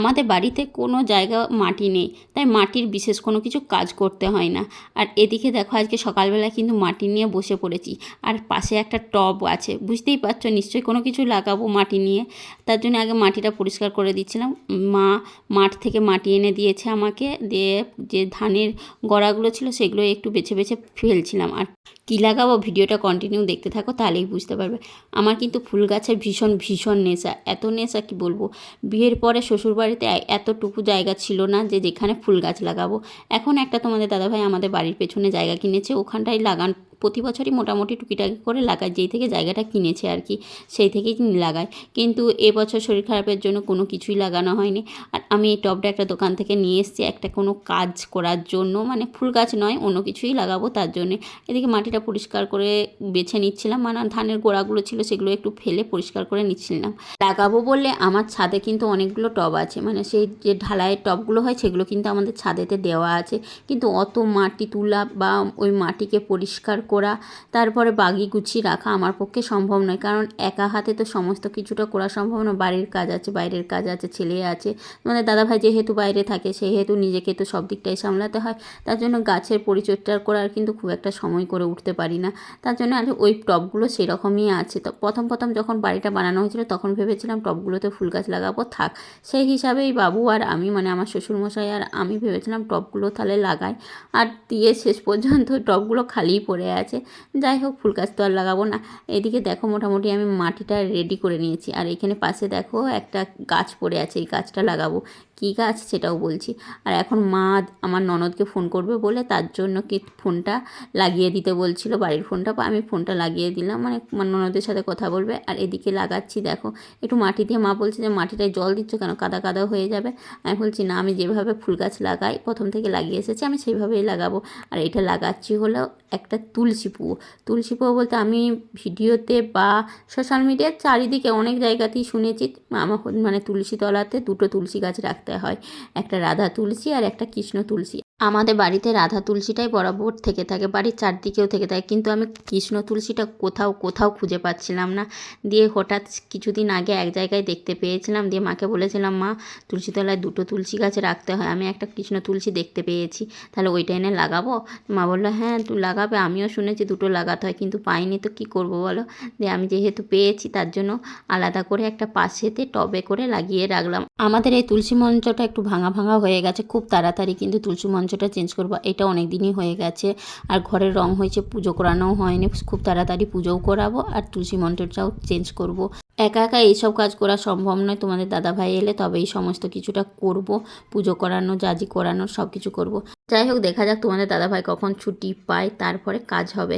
আমাদের বাড়িতে কোনো জায়গা মাটি নেই, তাই মাটির বিশেষ কোনো কিছু কাজ করতে হয় না। আর এদিকে দেখো আজকে সকালবেলা কিন্তু মাটি নিয়ে বসে পড়েছি। আর পাশে একটা টব আছে, বুঝতেই পারছ? নিশ্চয়ই কোনো কিছু লাগাবো মাটি নিয়ে। তার জন্য আগে মাটিটা পরিষ্কার করে দিচ্ছিলাম। মা মাঠ থেকে মাটি এনে দিয়েছে আমাকে। দিয়ে যে ধানের গড়াগুলো ছিল সেগুলো একটু বেছে বেছে ফেলছিলাম। আর কী লাগাবো? ভিডিওটা কন্টিনিউ দেখতে থাকো, তাহলেই বুঝতে পারবে। আমার কিন্তু ফুল গাছের ভীষণ ভীষণ নেশা। এত নেশা কি বলব? বিয়ের পরে শ্বশুরবাড়িতে এতটুকু জায়গা ছিল না যে যেখানে ফুল গাছ লাগাবো। এখন একটা তোমাদের দাদাভাই আমাদের বাড়ির পেছনে জায়গা কিনেছে, ওখানটায় লাগান প্রতি বছরই মোটামুটি টুকিটাকি করে লাগায়, যেই থেকে জায়গাটা কিনেছে আর কি, সেই থেকেই লাগায়। কিন্তু এবছর শরীর খারাপের জন্য কোনো কিছুই লাগানো হয়নি। আর আমি এই টবটা একটা দোকান থেকে নিয়ে এসেছি, একটা কোনো কাজ করার জন্য মানে ফুল গাছ নয়, অন্য কিছুই লাগাবো তার জন্যে। এদিকে মাটিটা পরিষ্কার করে বেছে নিচ্ছিলাম মানে ধানের গোড়াগুলো ছিল সেগুলো একটু ফেলে পরিষ্কার করে নিচ্ছিলাম। লাগাবো বললে আমার ছাদে কিন্তু অনেকগুলো টব আছে মানে সেই যে ঢালাইয়ের টবগুলো হয় সেগুলো কিন্তু আমাদের ছাদেতে দেওয়া আছে। কিন্তু অত মাটি তোলা বা ওই মাটিকে পরিষ্কার করা, তারপরে বাগি গুছিয়ে রাখা আমার পক্ষে সম্ভব নয়। কারণ একা হাতে তো সমস্ত কিছুটা করা সম্ভব নয়। বাড়ির কাজ আছে, বাইরের কাজ আছে, ছেলে আছে। মানে দাদাভাই যেহেতু বাইরে থাকে, সেহেতু নিজেকে তো সব দিকটাই সামলাতে হয়। তার জন্য গাছের পরিচর্যা করার কিন্তু খুব একটা সময় করে উঠতে পারি না। তার জন্য আর ওই টবগুলো সেরকমই আছে। তো প্রথম প্রথম যখন বাড়িটা বানানো হয়েছিল, তখন ভেবেছিলাম টবগুলোতে ফুল গাছ লাগাবো, থাক। সেই হিসাবেই বাবু আর আমি মানে আমার শ্বশুরমশাই আর আমি ভেবেছিলাম টবগুলো তাহলে লাগাই। আর দিয়ে শেষ পর্যন্ত টবগুলো খালিই পড়ে আছে। যাই হোক, ফুল গাছ তো আর লাগাবো না। এদিকে দেখো, মোটামুটি আমি মাটিটা রেডি করে নিয়েছি। আর এখানে পাশে দেখো, একটা গাছ পড়ে আছে, এই গাছটা লাগাবো। কী গাছ সেটাও বলছি। আর এখন মা আমার ননদকে ফোন করবে বলে তার জন্য কি ফোনটা লাগিয়ে দিতে বলছিল, বাড়ির ফোনটা বা আমি ফোনটা লাগিয়ে দিলাম মানে আমার ননদের সাথে কথা বলবে। আর এদিকে লাগাচ্ছি, দেখো, একটু মাটি দিয়ে মা বলছে যে, মাটিটায় জল দিচ্ছ কেন? কাদা কাদা হয়ে যাবে। আমি বলছি, না, আমি যেভাবে ফুল গাছ লাগাই, প্রথম থেকে লাগিয়ে এসেছি, আমি সেইভাবেই লাগাবো। আর এটা লাগাচ্ছি হলো একটা তুলসী তুলসীপু তুলসী পুয়ো বলতে আমি ভিডিওতে বা সোশ্যাল মিডিয়ার চারিদিকে অনেক জায়গাতেই শুনেছি আমার মানে তুলসী তলাতে দুটো তুলসী গাছ রাখতে হয়, একটা রাধা তুলসী আর একটা কৃষ্ণ তুলসী। আমাদের বাড়িতে রাধা তুলসীটাই বরাবর থেকে থাকে, বাড়ির চারদিকেও থেকে থাকে। কিন্তু আমি কৃষ্ণ তুলসীটা কোথাও কোথাও খুঁজে পাচ্ছিলাম না। দিয়ে হঠাৎ কিছুদিন আগে এক জায়গায় দেখতে পেয়েছিলাম, দিয়ে মাকে বলেছিলাম, মা তুলসী তলায় দুটো তুলসী গাছ রাখতে হয়। আমি একটা কৃষ্ণ তুলসী দেখতে পেয়েছি। তাহলে ওইটা এনে লাগাবো? মা বলল হ্যাঁ তুই লাগাবে। আমিও শুনেছি দুটো লাগাতে হয়, কিন্তু পাইনি তো, কী করব বলো? দিয়ে আমি যেহেতু পেয়েছি, তার জন্য আলাদা করে একটা পাশেতে টবে করে লাগিয়ে রাখলাম। আমাদের এই তুলসী মঞ্চটা একটু ভাঙা ভাঙা হয়ে গেছে, খুব তাড়াতাড়ি। কিন্তু তুলসী মঞ্চটা চেঞ্জ করব, এটা অনেক দিনই হয়ে গেছে। আর ঘরের রং হয়েছে, পুজো করানোও হয়নি, খুব তাড়াতাড়ি পুজোও করাবো আর তুলসী মঞ্চটাও চেঞ্জ করব। একা একা এইসব কাজ করা সম্ভব নয়, তোমাদের দাদা ভাই এলে তবে এই সমস্ত কিছুটা করব, পুজো করানো জাজি করানো সব কিছু করব। যাই হোক, দেখা যাক তোমাদের দাদা ভাই কখন ছুটি পায়, তারপরে কাজ হবে।